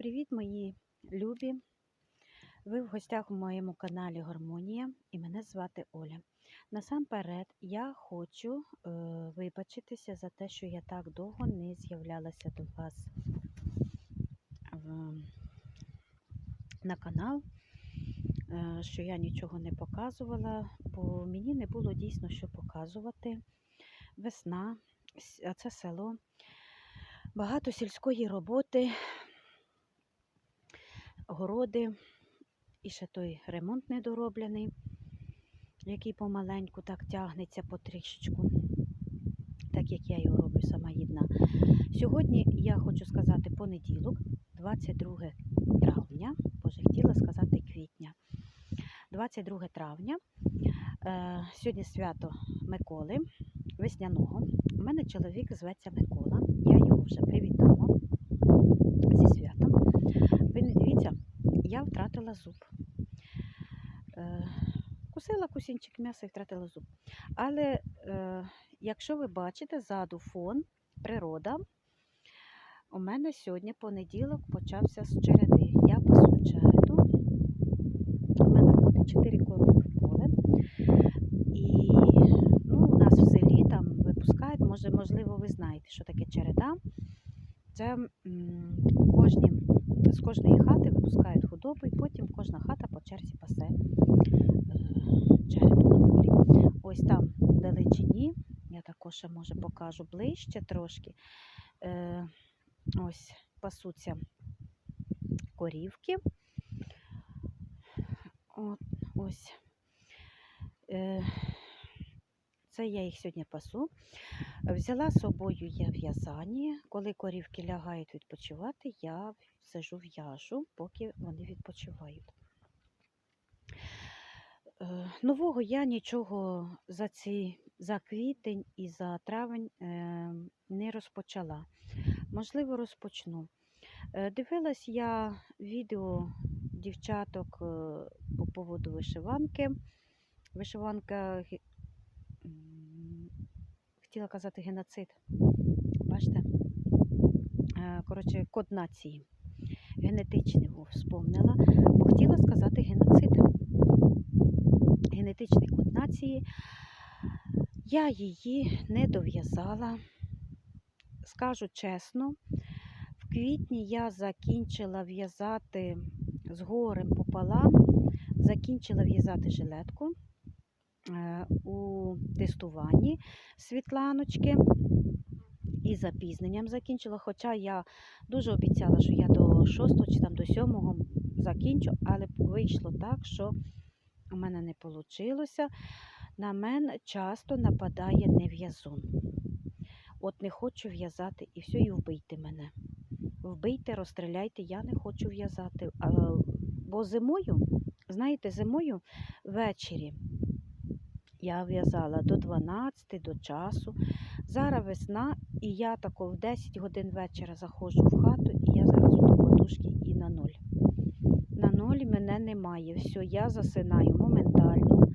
Привіт, мої любі! Ви в гостях у моєму каналі Гармонія і мене звати Оля. Насамперед, я хочу е, вибачитися за те, що я так довго не з'являлася до вас в, на канал, е, що я нічого не показувала, бо мені не було дійсно що показувати. Весна, а це село, багато сільської роботи городи і ще той ремонт недороблений, який помаленьку так тягнеться потрішечку, так як я його роблю сама єдна. Сьогодні я хочу сказати понеділок, 22 травня, боже, хотіла сказати квітня. 22 травня. Е, сьогодні свято Миколи, весняного. У мене чоловік зветься Микола. Я його вже привітала зі святом. Ви не дивіться, я втратила зуб. Е, кусила кусінчик м'яса і втратила зуб. Але е, якщо ви бачите ззаду фон, природа, у мене сьогодні понеділок почався з череди. Я пасу череду. У мене ходить 4 корови в поле. І ну, у нас в селі там випускають, може, можливо, ви знаєте, що таке череда. Це м, кожні, з кожної хати випускають худобу, і потім кожна хата по черзі пасе е, череду на полі. Ось там далечині, я також може покажу ближче трошки. Е, ось пасуться корівки. От, ось. Е, це я їх сьогодні пасу. Взяла з собою я в'язання. Коли корівки лягають відпочивати, я сижу в'яжу, поки вони відпочивають. Е, Нового я нічого за ці за квітень і за травень е, не розпочала. Можливо, розпочну. Е, Дивилась я відео дівчаток е, по поводу вишиванки. Вишиванка хотіла казати геноцид. Бачите? Е, Коротше, код нації. Генетичний во, вспомнила, бо хотіла сказати геноцид. Генетичний код нації. Я її не дов'язала. Скажу чесно, в квітні я закінчила в'язати з горем пополам, закінчила в'язати жилетку у тестуванні Світланочки і запізненням закінчила. Хоча я дуже обіцяла, що я до 6 чи там до 7 закінчу, але вийшло так, що у мене не вийшло. На мене часто нападає нев'язун. От не хочу в'язати і все, і вбийте мене. Вбийте, розстріляйте, я не хочу в'язати. Бо зимою, знаєте, зимою ввечері я в'язала до 12, до часу. Зараз весна, і я тако в 10 годин вечора заходжу в хату, і я зараз до подушки і на ноль. На ноль мене немає. Все, я засинаю моментально,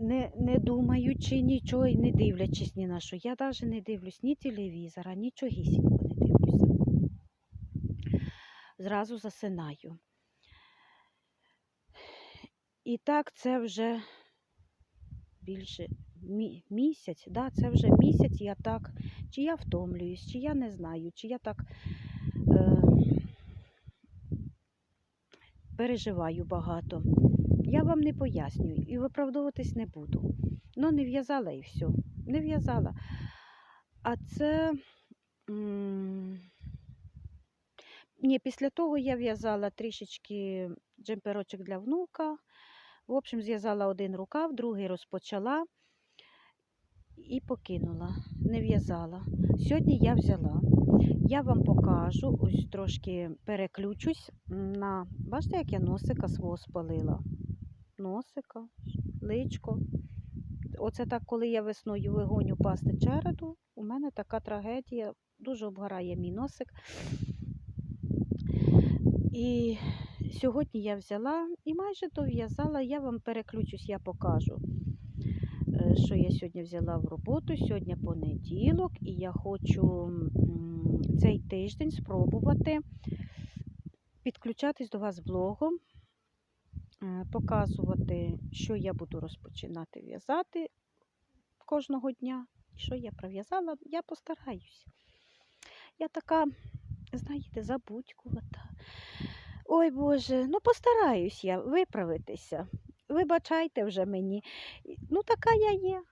не, не думаючи нічого і не дивлячись ні на що. Я навіть не дивлюсь ні телевізора, нічогісінько не дивлюся. Зразу засинаю. І так це вже більше місяць, да, це вже місяць я так, чи я втомлююсь, чи я не знаю, чи я так е, переживаю багато. Я вам не пояснюю і виправдовуватись не буду. Ну, не в'язала і все. Не в'язала. А це. Ні, після того я в'язала трішечки джемперочок для внука. В общем, зв'язала один рукав, другий розпочала і покинула, не в'язала. Сьогодні я взяла. Я вам покажу, ось трошки переключусь на. Бачите, як я носика свого спалила? Носика, личко. Оце так, коли я весною вигоню пасти череду, у мене така трагедія, дуже обгорає мій носик. І сьогодні я взяла і майже дов'язала. Я вам переключусь, я покажу, е, що я сьогодні взяла в роботу. Сьогодні понеділок, і я хочу цей тиждень спробувати підключатись до вас блогом, е, показувати, що я буду розпочинати в'язати кожного дня. І що я пров'язала, я постараюсь. Я така, знаєте, забудькувата. Ой Боже, ну постараюсь я виправитися. Вибачайте вже мені. Ну, така я є.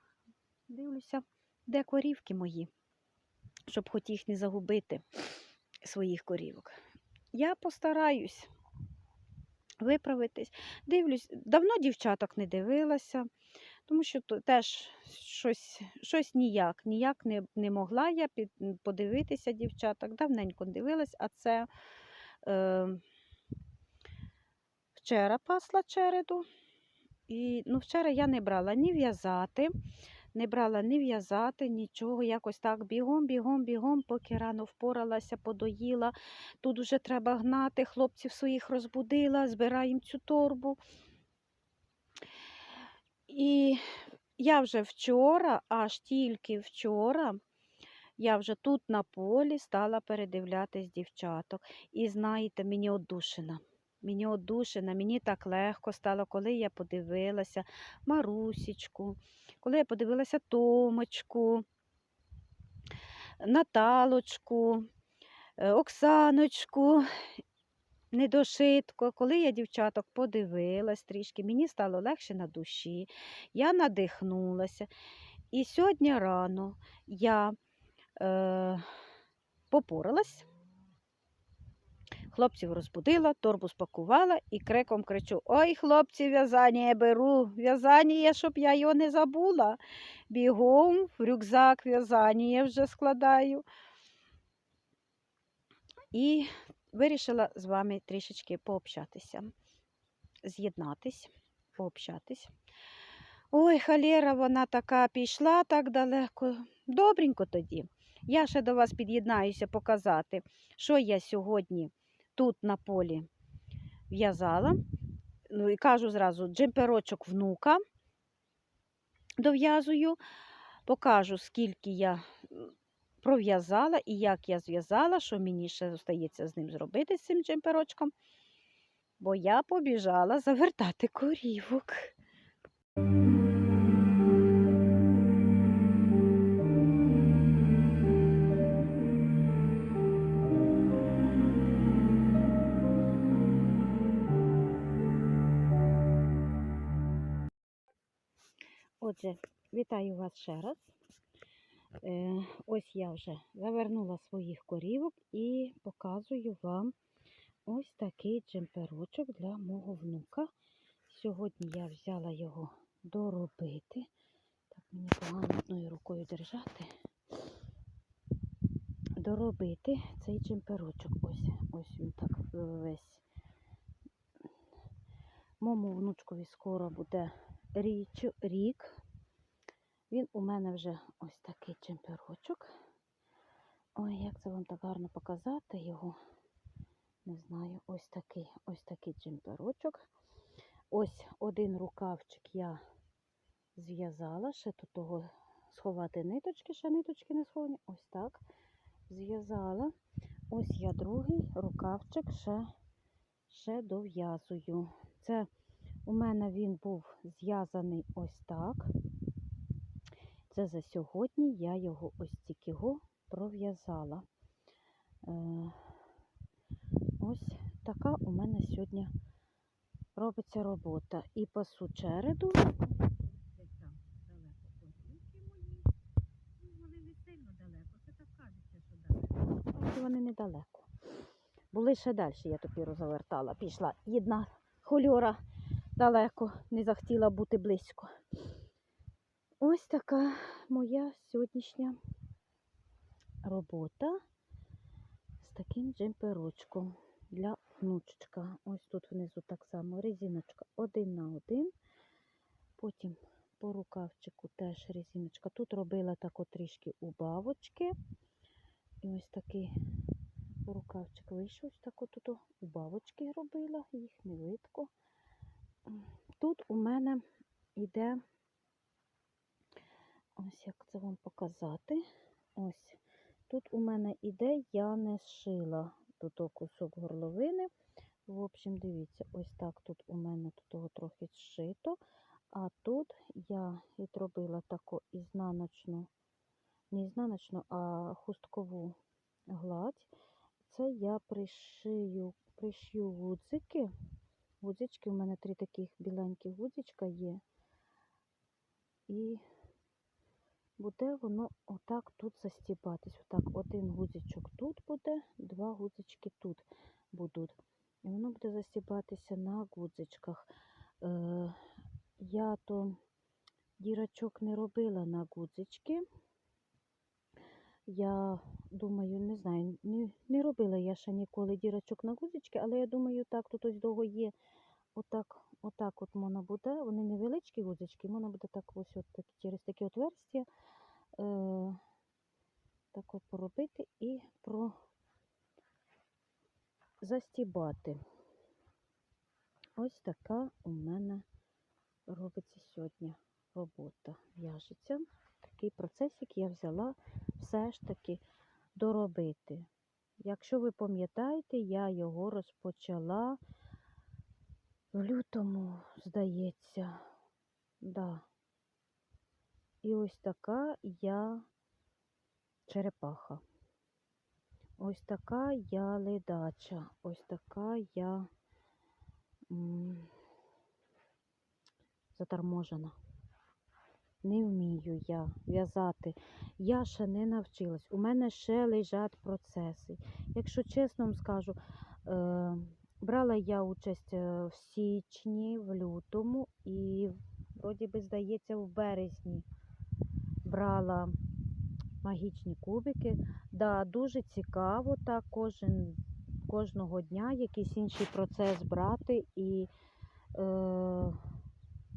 Дивлюся, де корівки мої, щоб хоч їх не загубити, своїх корівок. Я постараюсь виправитись. Дивлюсь, давно дівчаток не дивилася, тому що теж щось, щось ніяк, ніяк не, не могла я подивитися дівчаток. Давненько не дивилась, а це е, вчора пасла череду. І ну, вчора я не брала ні в'язати, не брала ні в'язати, нічого. Якось так бігом, бігом, бігом, поки рано впоралася, подоїла. Тут вже треба гнати, хлопців своїх розбудила, збираємо цю торбу. І я вже вчора, аж тільки вчора, я вже тут на полі стала передивлятись дівчаток. І знаєте, мені одушина. Мені одушина, мені так легко стало, коли я подивилася Марусічку, коли я подивилася Томочку, Наталочку, е, Оксаночку, недошитко. Коли я дівчаток подивилась трішки, мені стало легше на душі, я надихнулася. І сьогодні рано я е, попоралась. Хлопців розбудила, торбу спакувала і криком кричу: Ой, хлопці, в'язання я беру, в'язання, щоб я його не забула. Бігом в рюкзак в'язання вже складаю. І вирішила з вами трішечки пообщатися, з'єднатись, пообщатись. Ой, халєра, вона така пішла так далеко. Добренько тоді. Я ще до вас під'єднаюся показати, що я сьогодні тут на полі в'язала. Ну і кажу зразу, джемперочок внука дов'язую, покажу, скільки я пров'язала і як я зв'язала, що мені ще зостається з ним зробити, з цим джемперочком. Бо я побіжала завертати корівок. Отже, вітаю вас ще раз. Е, ось я вже завернула своїх корівок і показую вам ось такий джемперочок для мого внука. Сьогодні я взяла його доробити. Так, мені погано одною рукою держати. Доробити цей джемперочок. Ось, ось він так весь. Моєму внучкові скоро буде річ, рік. Він у мене вже ось такий чемперочок. Ой, як це вам так гарно показати його. Не знаю, ось такий ось такий джемперочок. Ось один рукавчик я зв'язала, ще тут того сховати ниточки, ще ниточки не сховані. Ось так. Зв'язала. Ось я другий рукавчик ще, ще дов'язую. Це у мене він був зв'язаний ось так. Це за сьогодні я його ось тільки пров'язала. Е, ось така у мене сьогодні робиться робота. І пасу череду. Вони недалеко. Були ще далі, я тепер завертала. Пішла. Одна хольора далеко, не захотіла бути близько. Ось така моя сьогоднішня робота з таким джемперочком для внучечка. Ось тут внизу так само резиночка один на один. Потім по рукавчику теж резиночка. Тут робила тако трішки убавочки. І ось такий рукавчик вийшов. Ось тако тут убавочки робила, їх не видко. Тут у мене йде, ось як це вам показати. Ось тут у мене іде, я не зшила тут кусок горловини. В общем, дивіться, ось так тут у мене тут трохи зшито, а тут я відробила таку ізнаночну, не ізнаночну, а хусткову гладь. Це я пришию, пришью гудзики. Гудзички, у мене три таких біленьких гудзичка є. І буде воно отак тут застібатись. Отак один гудзичок тут буде, два гудзички тут будуть. І воно буде застібатися на гудзичках. Е, я то дірочок не робила на гудзички. Я думаю, не знаю, не, не робила я ще ніколи дірочок на гудзички, але я думаю, так тут ось довго є. Отак, отак от можна буде. Вони невеличкі гудзички, можна буде так ось от так, через такі отверстя е, так от поробити і про застібати. Ось така у мене робиться сьогодні робота. В'яжеться. Такий процесик я взяла все ж таки доробити. Якщо ви пам'ятаєте, я його розпочала в лютому, здається. Да. І ось така я черепаха. Ось така я ледача. Ось така я м, заторможена. Не вмію я в'язати. Я ще не навчилась. У мене ще лежать процеси. Якщо чесно вам скажу, е, брала я участь е, в січні, в лютому і, вроді би, здається, в березні брала магічні кубики. Да, дуже цікаво так кожен, кожного дня якийсь інший процес брати і е,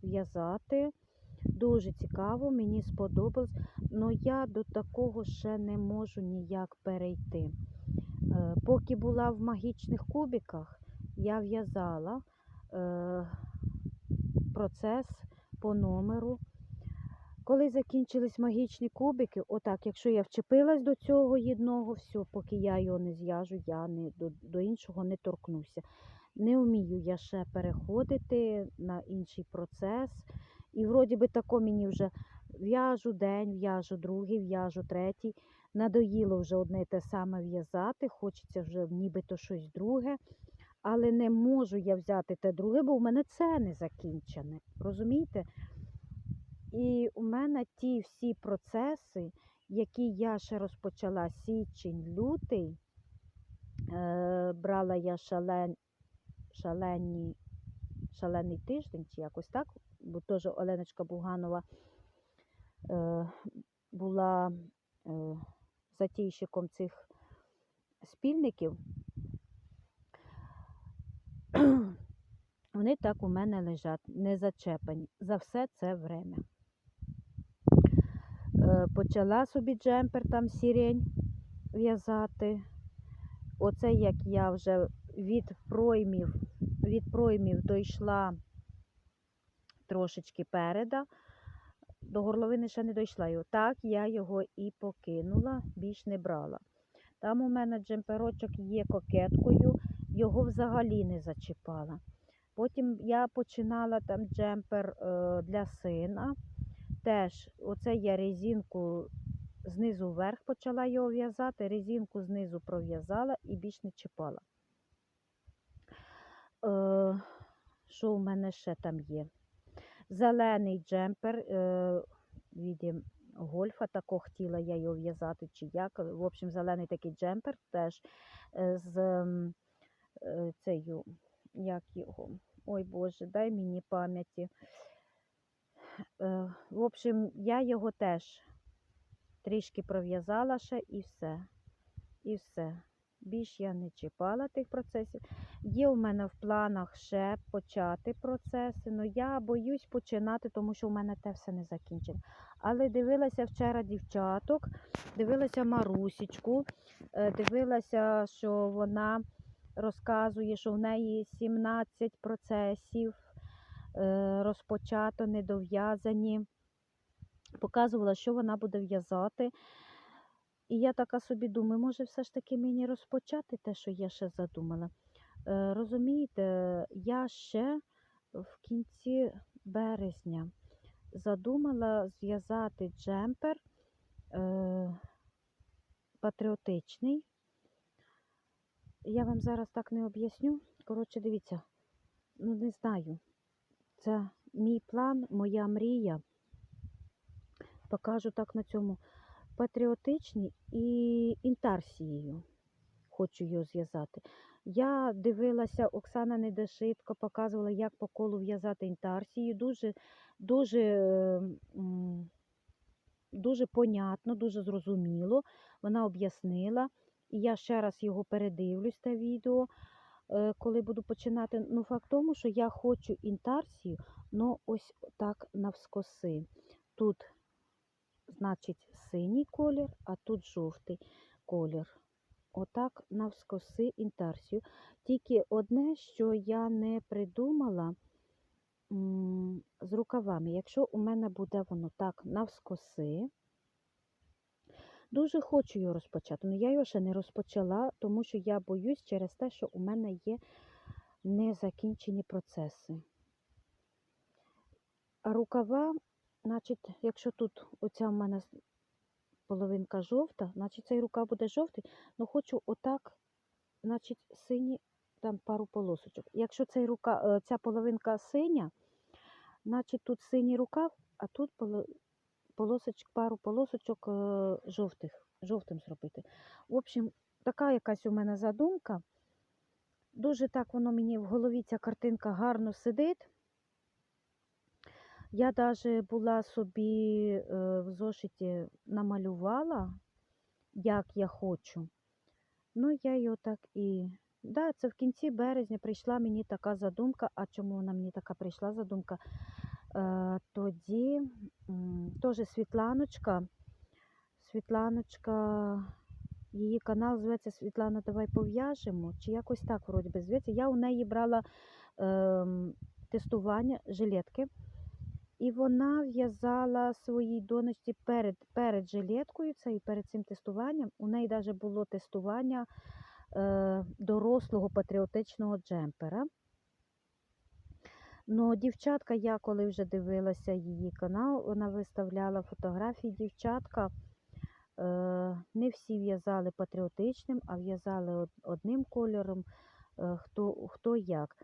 в'язати. Дуже цікаво, мені сподобалось, але я до такого ще не можу ніяк перейти. Е, Поки була в магічних кубиках, я в'язала е, процес по номеру. Коли закінчились магічні кубики, отак, якщо я вчепилась до цього одного, все, поки я його не зв'яжу, я не, до, до іншого не торкнуся. Не вмію я ще переходити на інший процес. І вроді би тако мені вже в'яжу день, в'яжу другий, в'яжу третій. Надоїло вже одне те саме в'язати, хочеться вже нібито щось друге. Але не можу я взяти те друге, бо в мене це не закінчене. Розумієте? І у мене ті всі процеси, які я ще розпочала січень, лютий, е, брала я шален, шалені, шалений тиждень, чи якось так, бо теж Оленочка Буганова е, була е, затійщиком цих спільників. Вони так у мене лежать, не зачепані. За все це время. Е, Почала собі джемпер там сірень в'язати. Оце як я вже від проймів, від проймів дійшла трошечки переда. До горловини ще не дійшла. Так я його і покинула, більш не брала. Там у мене джемперочок є кокеткою, його взагалі не зачіпала. Потім я починала там джемпер е, для сина. Теж оце я резинку знизу вверх почала його в'язати, резинку знизу пров'язала і більш не чіпала. Е, що у мене ще там є? Зелений джемпер е, від гольфа, тако хотіла я його в'язати чи як. В общем, зелений такий джемпер теж е, з цею, як його. Ой Боже, дай мені пам'яті. Е, в общем, я його теж трішки пров'язала ще і все. І все. Більш я не чіпала тих процесів. Є у мене в планах ще почати процеси, але я боюсь починати, тому що в мене те все не закінчено. Але дивилася вчора дівчаток, дивилася Марусічку, е, дивилася, що вона розказує, що в неї 17 процесів е, розпочато, недов'язані. Показувала, що вона буде в'язати. І я така собі думаю, може, все ж таки мені розпочати те, що я ще задумала. Е, Розумієте, я ще в кінці березня задумала зв'язати джемпер е, патріотичний. Я вам зараз так не об'ясню. Коротше, дивіться, ну не знаю. Це мій план, моя мрія. Покажу так на цьому патріотичний і інтарсією. Хочу його зв'язати. Я дивилася, Оксана Недешитко показувала, як по колу в'язати інтарсію. Дуже, дуже, е, дуже понятно, дуже зрозуміло. Вона об'яснила. І я ще раз його передивлюсь, те відео, е, коли буду починати. Ну, факт тому, що я хочу інтарсію, ну ось так навскоси. Тут, значить, синій колір, а тут жовтий колір. Отак навскоси інтарсію. Тільки одне, що я не придумала з рукавами. Якщо у мене буде воно так навскоси, дуже хочу його розпочати. але я його ще не розпочала, тому що я боюсь через те, що у мене є незакінчені процеси. А рукава, значить, якщо тут оця в мене половинка жовта, значить цей рукав буде жовтий, але хочу отак, значить, сині там пару полосочок. Якщо цей рука, е, ця половинка синя, значить тут синій рукав, а тут поло- полосочок, пару полосочок е, жовтих, жовтим зробити. В общем, така якась у мене задумка. Дуже так воно мені в голові ця картинка гарно сидить. Я навіть була собі е, в зошиті намалювала, як я хочу. Ну, я його так і. Да, це в кінці березня прийшла мені така задумка. А чому вона мені така прийшла задумка? Е, тоді теж Світланочка. Світланочка, її канал зветься Світлана, давай пов'яжемо. Чи якось так вроді би зветься. Я у неї брала ем, тестування жилетки. І вона в'язала своїй донечці перед, перед жилеткою, це і перед цим тестуванням. У неї навіть було тестування е, дорослого патріотичного джемпера. Ну, дівчатка, я коли вже дивилася її канал, вона виставляла фотографії. Дівчатка е, не всі в'язали патріотичним, а в'язали одним кольором, е, хто, хто як.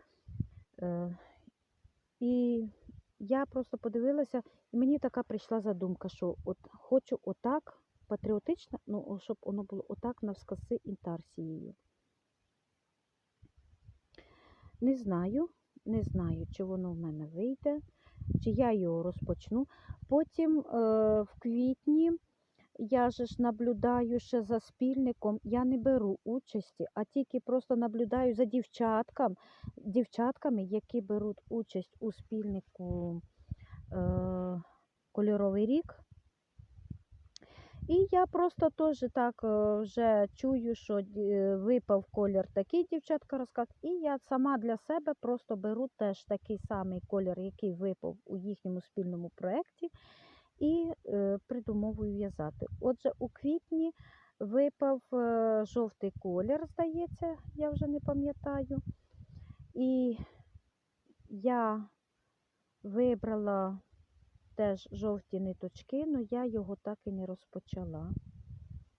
Е, і я просто подивилася, і мені така прийшла задумка, що от хочу отак патріотично, ну, щоб воно було отак навскоси інтарсією. Не знаю, не знаю, чи воно в мене вийде, чи я його розпочну. Потім е, в квітні я же ж наблюдаю ще за спільником, я не беру участі, а тільки просто наблюдаю за дівчаткам, дівчатками, які беруть участь у спільнику е, Кольоровий рік. І я просто теж так вже чую, що випав колір такий, дівчатка розказують, і я сама для себе просто беру теж такий самий колір, який випав у їхньому спільному проєкті, і е, придумовую в'язати. Отже, у квітні випав е, жовтий колір, здається, я вже не пам'ятаю. І я вибрала теж жовті ниточки, але я його так і не розпочала.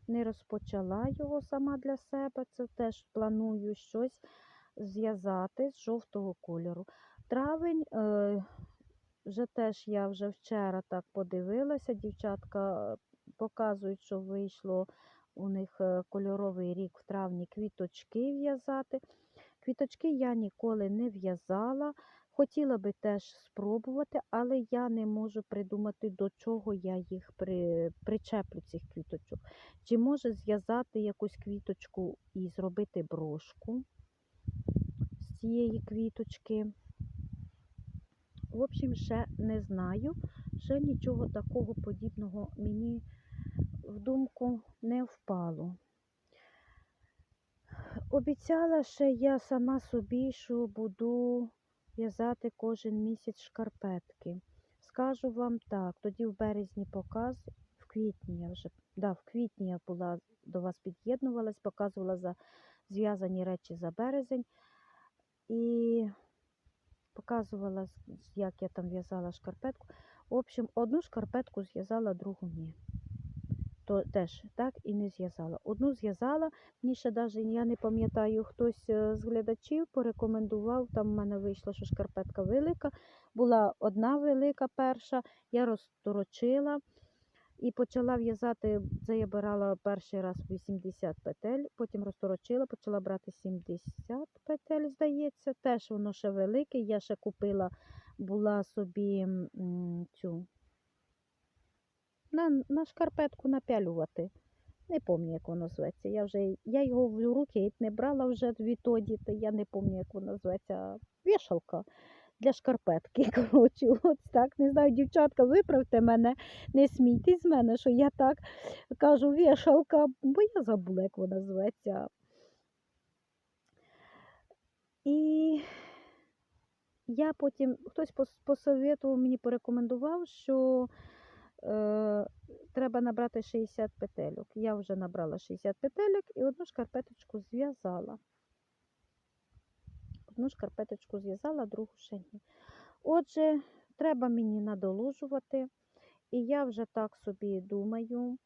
Не розпочала його сама для себе. Це теж планую щось зв'язати з жовтого кольору. Травень, е, вже теж я вже вчора так подивилася. Дівчатка е, показують, що вийшло у них е, кольоровий рік в травні квіточки в'язати. Квіточки я ніколи не в'язала. Хотіла би теж спробувати, але я не можу придумати, до чого я їх при, причеплю цих квіточок. Чи може зв'язати якусь квіточку і зробити брошку з цієї квіточки. В общем, ще не знаю, ще нічого такого подібного мені в думку не впало. Обіцяла ще я сама собі, що буду в'язати кожен місяць шкарпетки. Скажу вам так, тоді в березні показ, в квітні я вже, да, в квітні я була до вас під'єднувалась, показувала за зв'язані речі за березень. і показувала, як я там в'язала шкарпетку. В общем, одну шкарпетку зв'язала, другу ні. То теж так і не зв'язала. Одну зв'язала, мені ще навіть я не пам'ятаю, хтось е, з глядачів порекомендував. Там в мене вийшло, що шкарпетка велика. Була одна велика перша, я розторочила і почала в'язати. Це я брала перший раз 80 петель, потім розторочила, почала брати 70 петель, здається. Теж воно ще велике. Я ще купила, була собі цю на, на шкарпетку напялювати. Не пам'ятаю, як воно зветься. Я вже я його в руки не брала вже відтоді, то я не пам'ятаю, як воно зветься. Вішалка для шкарпетки. Коротше, от так. Не знаю, дівчатка, виправте мене, не смійтесь з мене, що я так кажу вішалка, бо я забула, як вона зветься. І я потім хтось посоветував мені, порекомендував, що е, треба набрати 60 петельок. Я вже набрала 60 петельок і одну шкарпеточку зв'язала. Одну шкарпеточку зв'язала, другу ще ні. Отже, треба мені надолужувати. І я вже так собі думаю.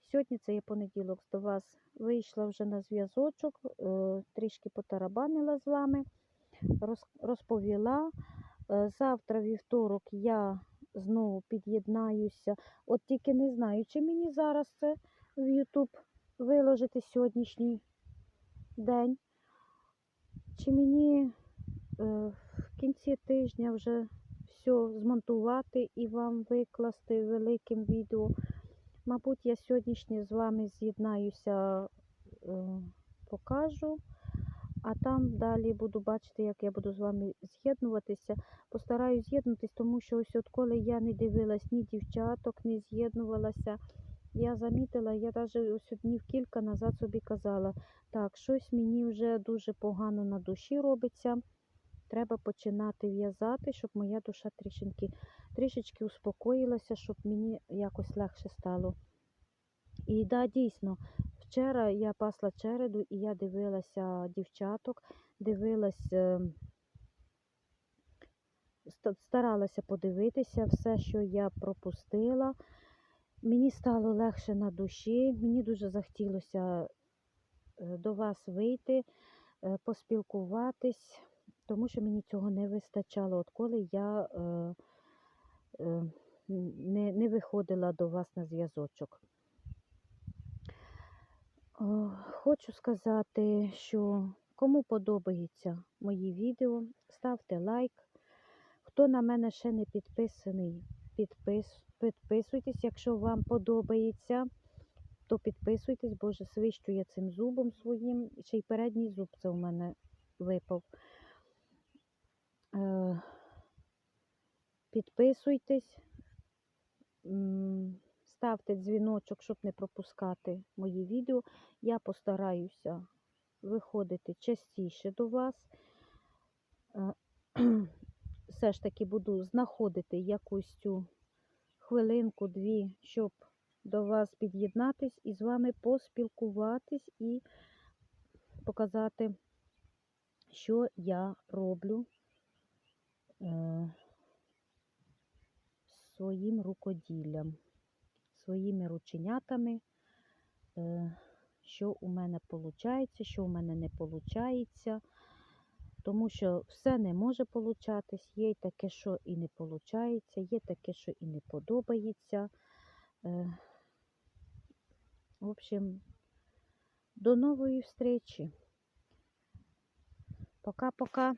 Сьогодні це є понеділок до вас вийшла вже на зв'язочок, е, трішки потарабанила з вами, розповіла. Е, Завтра, вівторок, я знову під'єднаюся. От тільки не знаю, чи мені зараз це в YouTube виложити сьогоднішній день, чи мені е, в кінці тижня вже все змонтувати і вам викласти великим відео. Мабуть, я сьогоднішнє з вами з'єднаюся, е, покажу, а там далі буду бачити, як я буду з вами з'єднуватися. Постараюсь з'єднутися, тому що ось от коли я не дивилась ні дівчаток, не з'єднувалася, я замітила, я навіть ось днів кілька назад собі казала, так, щось мені вже дуже погано на душі робиться. Треба починати в'язати, щоб моя душа трішечки, трішечки успокоїлася, щоб мені якось легше стало. І да, дійсно, вчора я пасла череду і я дивилася дівчаток, дивилась, е, старалася подивитися все, що я пропустила. Мені стало легше на душі, мені дуже захотілося е, до вас вийти, е, поспілкуватись, тому що мені цього не вистачало, от коли я не, не виходила до вас на зв'язочок. О, Хочу сказати, що кому подобаються мої відео, ставте лайк. Хто на мене ще не підписаний, підпис, підписуйтесь. Якщо вам подобається, то підписуйтесь, боже, свищу я цим зубом своїм. Ще й передній зуб це у мене випав. Е, Підписуйтесь, ставте дзвіночок, щоб не пропускати мої відео. Я постараюся виходити частіше до вас. Е, Все ж таки буду знаходити якусь цю хвилинку-дві, щоб до вас під'єднатись і з вами поспілкуватись і показати, що я роблю е, своїм рукоділлям, своїми рученятами, е, що у мене виходить, що у мене не виходить. Тому що все не може получатись, є й таке, що і не виходить, є таке, що і не подобається. Е, В общем, до нової встречі. Пока-пока.